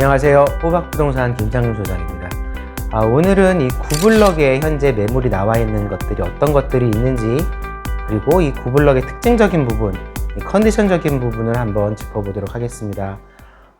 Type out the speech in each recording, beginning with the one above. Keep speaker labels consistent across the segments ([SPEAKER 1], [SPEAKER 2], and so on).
[SPEAKER 1] 안녕하세요. 호박부동산 김창준 소장입니다. 아, 오늘은 이 구블럭에 현재 매물이 나와 있는 것들이 어떤 것들이 있는지 그리고 이 구블럭의 특징적인 부분, 이 컨디션적인 부분을 한번 짚어보도록 하겠습니다.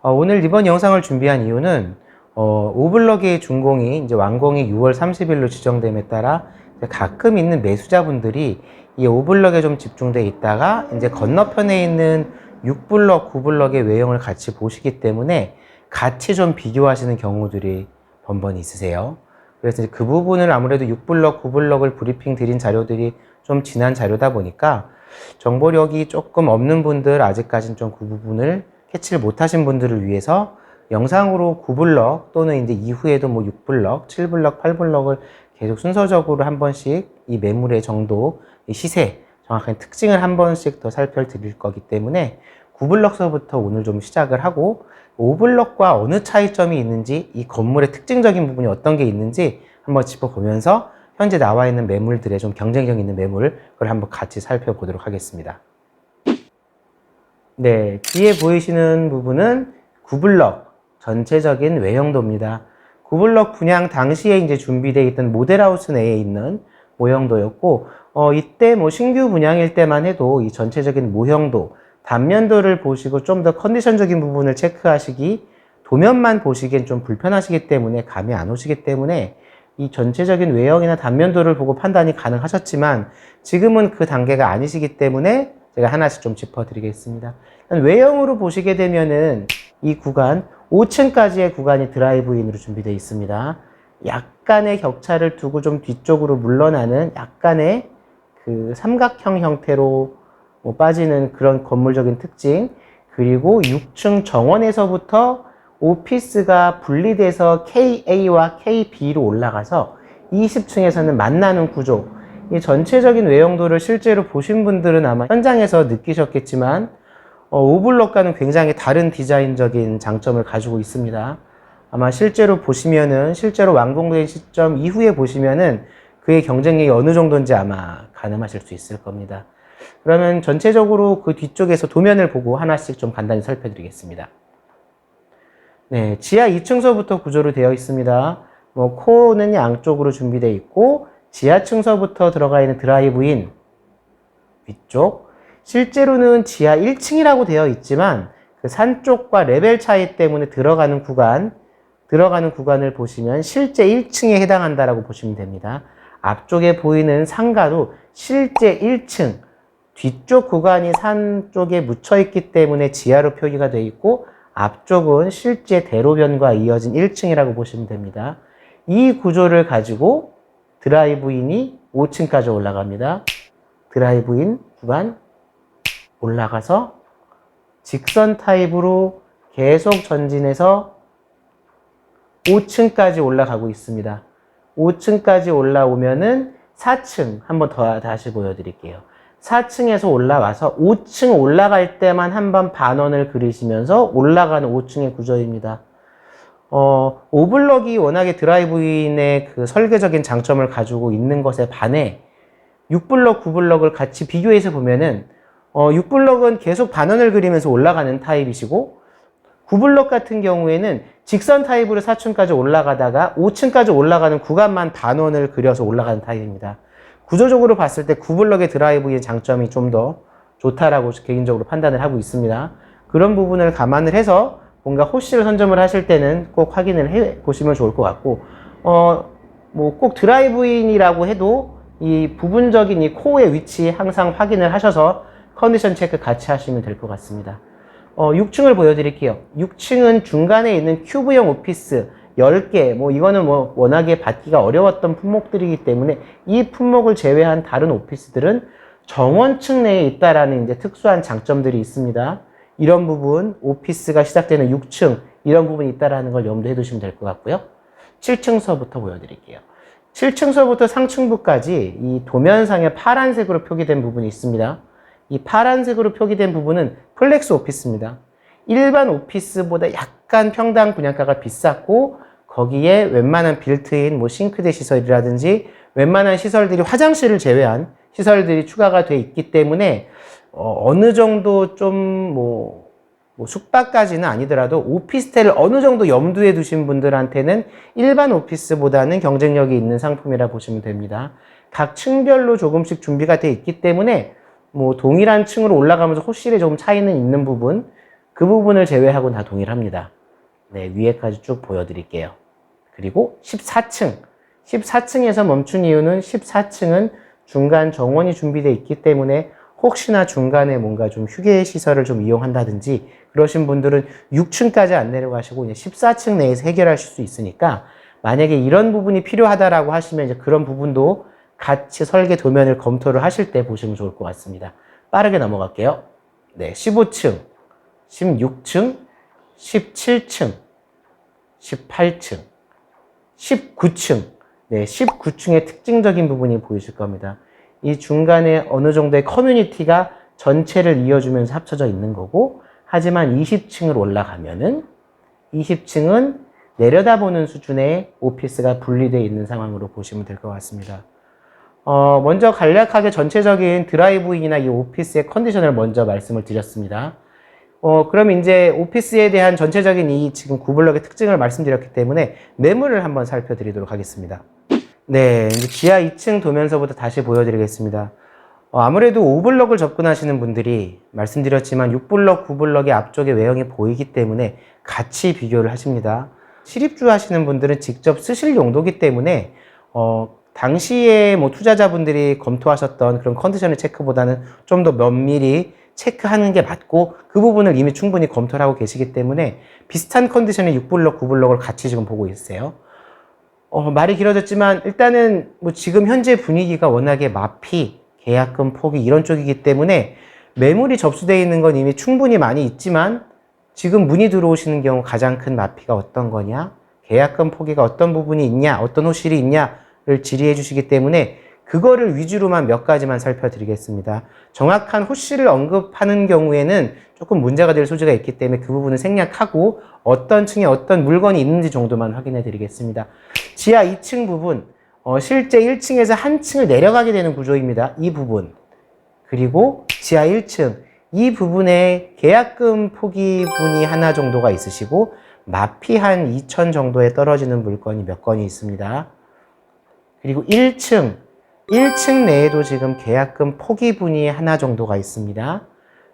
[SPEAKER 1] 어, 오늘 이번 영상을 준비한 이유는 어, 5블럭의 준공이 이제 완공이 6월 30일로 지정됨에 따라 가끔 있는 매수자분들이 이 5블럭에 좀 집중돼 있다가 이제 건너편에 있는 6블럭, 9블럭의 외형을 같이 보시기 때문에 같이 좀 비교하시는 경우들이 번번이 있으세요. 그래서 그 부분을 아무래도 6블럭, 9블럭을 브리핑 드린 자료들이 좀 지난 자료다 보니까 정보력이 조금 없는 분들, 아직까지는 좀 그 부분을 캐치를 못하신 분들을 위해서 영상으로 9블럭 또는 이제 이후에도 뭐 6블럭, 7블럭, 8블럭을 계속 순서적으로 한 번씩 이 매물의 정도, 이 시세, 정확한 특징을 한 번씩 더 살펴드릴 거기 때문에 9블럭서부터 오늘 좀 시작을 하고 5블럭과 어느 차이점이 있는지 이 건물의 특징적인 부분이 어떤 게 있는지 한번 짚어보면서 현재 나와 있는 매물들의 좀 경쟁력 있는 매물 그걸 한번 같이 살펴보도록 하겠습니다. 네, 뒤에 보이시는 부분은 9블럭 전체적인 외형도입니다. 9블럭 분양 당시에 이제 준비되어 있던 모델하우스 내에 있는 모형도였고, 어, 이때 뭐 신규 분양일 때만 해도 이 전체적인 모형도, 단면도를 보시고 좀 더 컨디션적인 부분을 체크하시기, 도면만 보시기엔 좀 불편하시기 때문에 감이 안 오시기 때문에 이 전체적인 외형이나 단면도를 보고 판단이 가능하셨지만 지금은 그 단계가 아니시기 때문에 제가 하나씩 좀 짚어드리겠습니다. 외형으로 보시게 되면은 이 구간 5층까지의 구간이 드라이브인으로 준비되어 있습니다. 약간의 격차를 두고 좀 뒤쪽으로 물러나는 약간의 그 삼각형 형태로 뭐 빠지는 그런 건물적인 특징 그리고 6층 정원에서부터 오피스가 분리돼서 KA와 KB로 올라가서 20층에서는 만나는 구조 이 전체적인 외형도를 실제로 보신 분들은 아마 현장에서 느끼셨겠지만 어, 오블럭과는 굉장히 다른 디자인적인 장점을 가지고 있습니다. 아마 실제로 보시면은 실제로 완공된 시점 이후에 보시면은 그의 경쟁력이 어느 정도인지 아마 가늠하실 수 있을 겁니다. 그러면 전체적으로 그 뒤쪽에서 도면을 보고 하나씩 좀 간단히 살펴드리겠습니다. 네, 지하 2층서부터 구조로 되어 있습니다. 뭐 코는 양쪽으로 준비되어 있고 지하층서부터 들어가 있는 드라이브인 위쪽 실제로는 지하 1층이라고 되어 있지만 그 산 쪽과 레벨 차이 때문에 들어가는 구간 들어가는 구간을 보시면 실제 1층에 해당한다라고 보시면 됩니다. 앞쪽에 보이는 상가도 실제 1층 뒤쪽 구간이 산 쪽에 묻혀 있기 때문에 지하로 표기가 되어 있고 앞쪽은 실제 대로변과 이어진 1층이라고 보시면 됩니다. 이 구조를 가지고 드라이브인이 5층까지 올라갑니다. 드라이브인 구간 올라가서 직선 타입으로 계속 전진해서 5층까지 올라가고 있습니다. 5층까지 올라오면은 4층 한번 더 다시 보여드릴게요. 4층에서 올라와서 5층 올라갈 때만 한번 반원을 그리시면서 올라가는 5층의 구조입니다. 어, 오블럭이 워낙에 드라이브인의 그 설계적인 장점을 가지고 있는 것에 반해 6블럭, 9블럭을 같이 비교해서 보면은 어, 6블럭은 계속 반원을 그리면서 올라가는 타입이시고 9블럭 같은 경우에는 직선 타입으로 4층까지 올라가다가 5층까지 올라가는 구간만 반원을 그려서 올라가는 타입입니다. 구조적으로 봤을 때 9블럭의 드라이브의 장점이 좀 더 좋다라고 개인적으로 판단을 하고 있습니다. 그런 부분을 감안을 해서 뭔가 호시를 선점을 하실 때는 꼭 확인을 해 보시면 좋을 것 같고, 어, 뭐 꼭 드라이브인이라고 해도 이 부분적인 이 코어의 위치 항상 확인을 하셔서 컨디션 체크 같이 하시면 될 것 같습니다. 어, 6층을 보여드릴게요. 6층은 중간에 있는 큐브형 오피스 10개, 뭐 이거는 뭐 워낙에 받기가 어려웠던 품목들이기 때문에 이 품목을 제외한 다른 오피스들은 정원층 내에 있다라는 이제 특수한 장점들이 있습니다. 이런 부분, 오피스가 시작되는 6층, 이런 부분이 있다라는 걸 염두해 두시면 될 것 같고요. 7층서부터 보여드릴게요. 7층서부터 상층부까지 이 도면상에 파란색으로 표기된 부분이 있습니다. 이 파란색으로 표기된 부분은 플렉스 오피스입니다. 일반 오피스보다 약간 평당 분양가가 비쌌고 거기에 웬만한 빌트인 뭐 싱크대 시설이라든지 웬만한 시설들이 화장실을 제외한 시설들이 추가가 돼 있기 때문에 어, 느 정도 좀뭐 뭐 숙박까지는 아니더라도 오피스텔을 어느 정도 염두에 두신 분들한테는 일반 오피스보다는 경쟁력이 있는 상품이라 보시면 됩니다. 각 층별로 조금씩 준비가 되어 있기 때문에 뭐 동일한 층으로 올라가면서 호실에 조금 차이는 있는 부분 그 부분을 제외하고는 다 동일합니다. 네, 위에까지 쭉 보여드릴게요. 그리고 14층. 14층에서 멈춘 이유는 14층은 중간 정원이 준비되어 있기 때문에 혹시나 중간에 뭔가 좀 휴게 시설을 좀 이용한다든지 그러신 분들은 6층까지 안 내려가시고 이제 14층 내에서 해결하실 수 있으니까 만약에 이런 부분이 필요하다라고 하시면 이제 그런 부분도 같이 설계 도면을 검토를 하실 때 보시면 좋을 것 같습니다. 빠르게 넘어갈게요. 네, 15층, 16층, 17층, 18층, 19층. 네, 19층의 특징적인 부분이 보이실 겁니다. 이 중간에 어느 정도의 커뮤니티가 전체를 이어주면서 합쳐져 있는 거고, 하지만 20층을 올라가면은 20층은 내려다보는 수준의 오피스가 분리되어 있는 상황으로 보시면 될 것 같습니다. 어, 먼저 간략하게 전체적인 드라이브인이나 이 오피스의 컨디션을 먼저 말씀을 드렸습니다. 어, 그럼 이제 오피스에 대한 전체적인 이 지금 구블럭의 특징을 말씀드렸기 때문에 매물을 한번 살펴드리도록 하겠습니다. 네, 이제 지하 2층 도면서부터 다시 보여드리겠습니다. 어, 아무래도 5블럭을 접근하시는 분들이 말씀드렸지만 6블럭, 9블럭의 앞쪽에 외형이 보이기 때문에 같이 비교를 하십니다. 실입주 하시는 분들은 직접 쓰실 용도기 때문에 어, 당시에 뭐 투자자분들이 검토하셨던 그런 컨디션의 체크보다는 좀 더 면밀히 체크하는 게 맞고 그 부분을 이미 충분히 검토를 하고 계시기 때문에 비슷한 컨디션의 6블럭, 9블럭을 같이 지금 보고 있어요. 어, 말이 길어졌지만 일단은 뭐 지금 현재 분위기가 워낙에 마피, 계약금 포기 이런 쪽이기 때문에 매물이 접수되어 있는 건 이미 충분히 많이 있지만 지금 문의 들어오시는 경우 가장 큰 마피가 어떤 거냐, 계약금 포기가 어떤 부분이 있냐, 어떤 호실이 있냐를 질의해 주시기 때문에 그거를 위주로만 몇 가지만 살펴드리겠습니다. 정확한 호실을 언급하는 경우에는 조금 문제가 될 소지가 있기 때문에 그 부분을 생략하고 어떤 층에 어떤 물건이 있는지 정도만 확인해 드리겠습니다. 지하 2층 부분, 어, 실제 1층에서 한 층을 내려가게 되는 구조입니다. 이 부분. 그리고 지하 1층, 이 부분에 계약금 포기분이 하나 정도가 있으시고 마피 한 2천 정도에 떨어지는 물건이 몇 건이 있습니다. 그리고 1층, 1층 내에도 지금 계약금 포기 분이 하나 정도가 있습니다.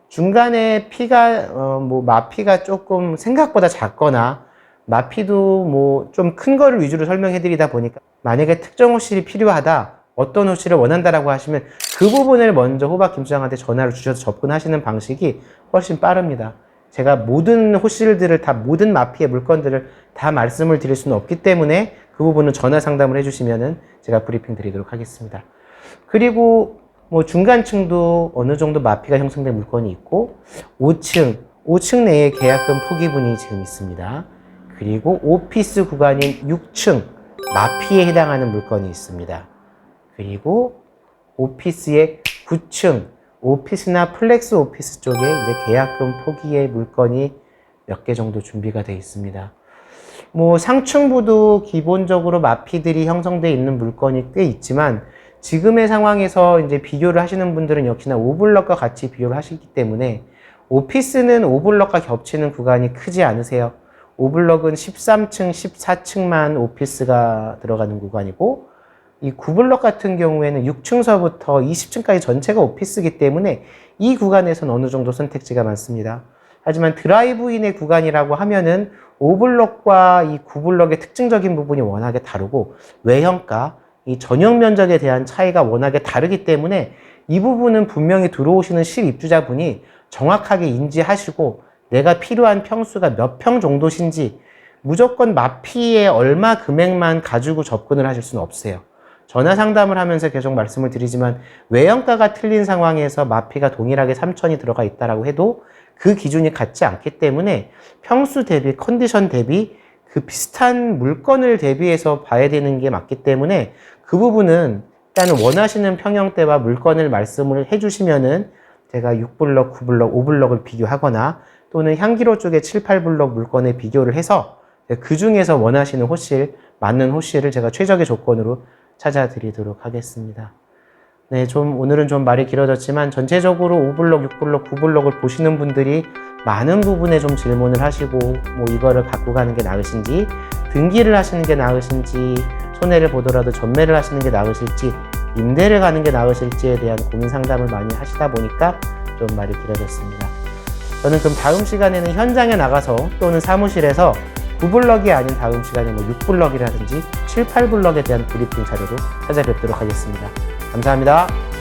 [SPEAKER 1] 중간에 피가, 어, 뭐, 마피가 조금 생각보다 작거나, 마피도 뭐, 좀 큰 거를 위주로 설명해 드리다 보니까, 만약에 특정 호실이 필요하다, 어떤 호실을 원한다라고 하시면, 그 부분을 먼저 호박 김수장한테 전화를 주셔서 접근하시는 방식이 훨씬 빠릅니다. 제가 모든 호실들을 다, 모든 마피의 물건들을 다 말씀을 드릴 수는 없기 때문에, 그 부분은 전화 상담을 해주시면은 제가 브리핑 드리도록 하겠습니다. 그리고 뭐 중간층도 어느 정도 마피가 형성된 물건이 있고 5층, 5층 내에 계약금 포기분이 지금 있습니다. 그리고 오피스 구간인 6층 마피에 해당하는 물건이 있습니다. 그리고 오피스의 9층 오피스나 플렉스 오피스 쪽에 이제 계약금 포기의 물건이 몇 개 정도 준비가 되어 있습니다. 뭐 상층부도 기본적으로 마피들이 형성되어 있는 물건이 꽤 있지만 지금의 상황에서 이제 비교를 하시는 분들은 역시나 오블럭과 같이 비교를 하시기 때문에 오피스는 오블럭과 겹치는 구간이 크지 않으세요. 오블럭은 13층, 14층만 오피스가 들어가는 구간이고 이 9블럭 같은 경우에는 6층서부터 20층까지 전체가 오피스이기 때문에 이 구간에서는 어느 정도 선택지가 많습니다. 하지만 드라이브인의 구간이라고 하면은 5블럭과 이 9블럭의 특징적인 부분이 워낙에 다르고 외형가, 이 전용 면적에 대한 차이가 워낙에 다르기 때문에 이 부분은 분명히 들어오시는 실입주자분이 정확하게 인지하시고 내가 필요한 평수가 몇 평 정도신지 무조건 마피에 얼마 금액만 가지고 접근을 하실 수는 없어요. 전화 상담을 하면서 계속 말씀을 드리지만 외형가가 틀린 상황에서 마피가 동일하게 3천이 들어가 있다라고 해도 그 기준이 같지 않기 때문에 평수 대비 컨디션 대비 그 비슷한 물건을 대비해서 봐야 되는 게 맞기 때문에 그 부분은 일단은 원하시는 평형대와 물건을 말씀을 해주시면은 제가 6블럭, 9블럭, 5블럭을 비교하거나 또는 향기로 쪽에 7, 8블럭 물건에 비교를 해서 그 중에서 원하시는 호실, 맞는 호실을 제가 최적의 조건으로 찾아드리도록 하겠습니다. 네, 좀 오늘은 좀 말이 길어졌지만 전체적으로 5블럭, 6블럭, 9블럭을 보시는 분들이 많은 부분에 좀 질문을 하시고 뭐 이거를 갖고 가는 게 나으신지 등기를 하시는 게 나으신지 손해를 보더라도 전매를 하시는 게 나으실지 임대를 가는 게 나으실지에 대한 고민 상담을 많이 하시다 보니까 좀 말이 길어졌습니다. 저는 그럼 다음 시간에는 현장에 나가서 또는 사무실에서 9블럭이 아닌 다음 시간에 뭐 6블럭이라든지 7, 8블럭에 대한 브리핑 자료로 찾아뵙도록 하겠습니다. 감사합니다.